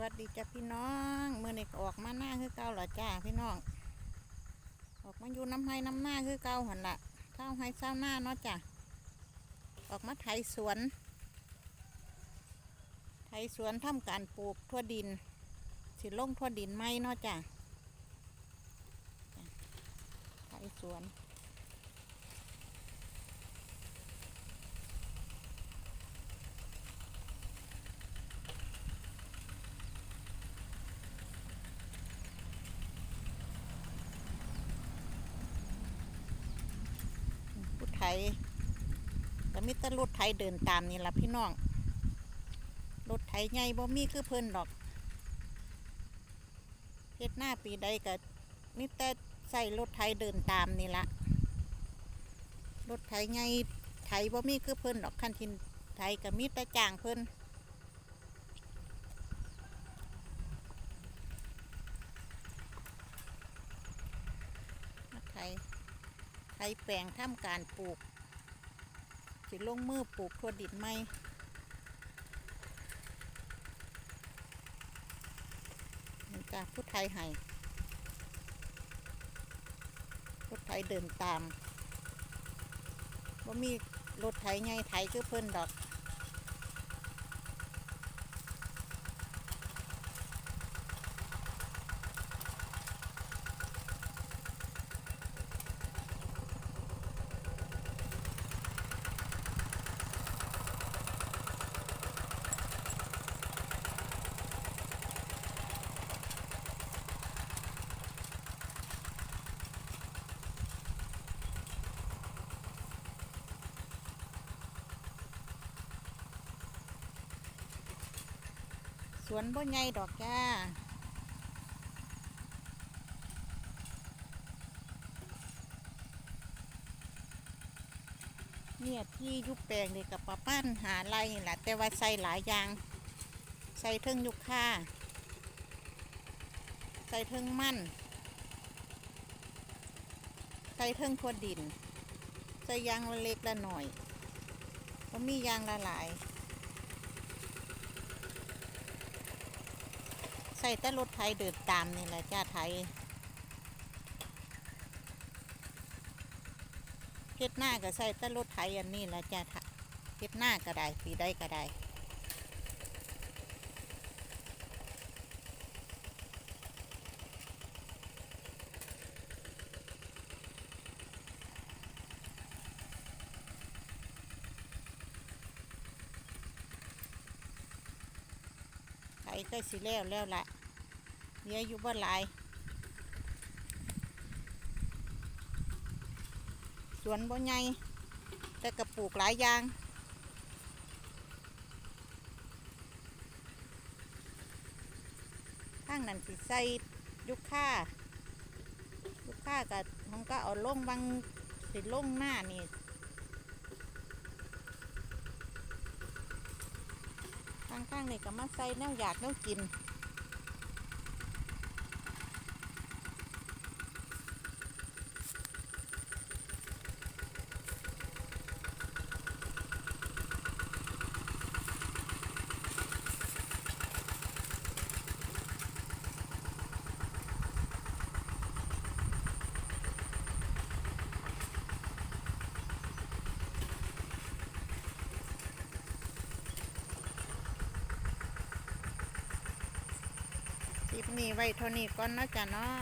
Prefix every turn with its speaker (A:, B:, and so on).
A: วัสดีจ้าพี่น้องเมื่อนี้ก็ออกมาหน้าคือเก่าหรอจ้าพี่น้อง ออกมาอยู่น้ำให้น้ำหน้าคือเก่าหันละเช้าให้เช้าหน้าเนาะจ้ะออกมาไถสวน ไถสวนทำการปลูกทั่วดิน สิลงทั่วดินไหมเนาะจ้ะจ้ะไถสวน ไถแต่มิตรรถไถเดินตามนี่ละพี่น้อง รถไถใหญ่บ่มีคือเพิ่นดอกเฮ็ดหน้าปีใดก็มิแต่ใส่รถไถเดินตามนี่ละรถไถใหญ่ไถบ่มีคือเพิ่นดอกคันทินไถก็มีแต่จ้างเพิ่นมาไถ ไปแปลงทำการปลูกสิลงมือปลูกทั่วดินไหมนี่จ้าผู้ไทยให้พุทไทยเดินตามว่ามีรถไถไงไถคือเพิ่นดอก วนบ่ใหญ่ดอกจ้าเนี่ยที่ยุบแปลงนี่กับป้าป้านหาไรนี่แหละแต่ว่าใส่หลายอย่างใส่เทิงยุคค่าใส่เทิงมั่นใส่เทิงทั่วดินใส่ยางละเล็กละหน่อยก็มียางละหลาย ส่แต่รถไทยเดินตามนี่แหละจ้าไทยเฮ็ดหน้าก็ใส่แต่รถไทยอันนี้แหละจ้าเฮ็ดหน้าก็ได้สีได้ก็ได้ ไถก็สิแล้วแล้วละเหลือยู่บ่หลายสวนบ่ใหญ่แต่กระปลูกหลายอย่างข้างนั้นสิใส่ยุค่ายุค่ากับมันก็เอาลงบางสิลงหน้านี่ ข้างๆนี่ก็มาใส่แนวอยากแนวกิน นี้ไว้เท่านี้ก่อนเนาะจ้ะเนาะ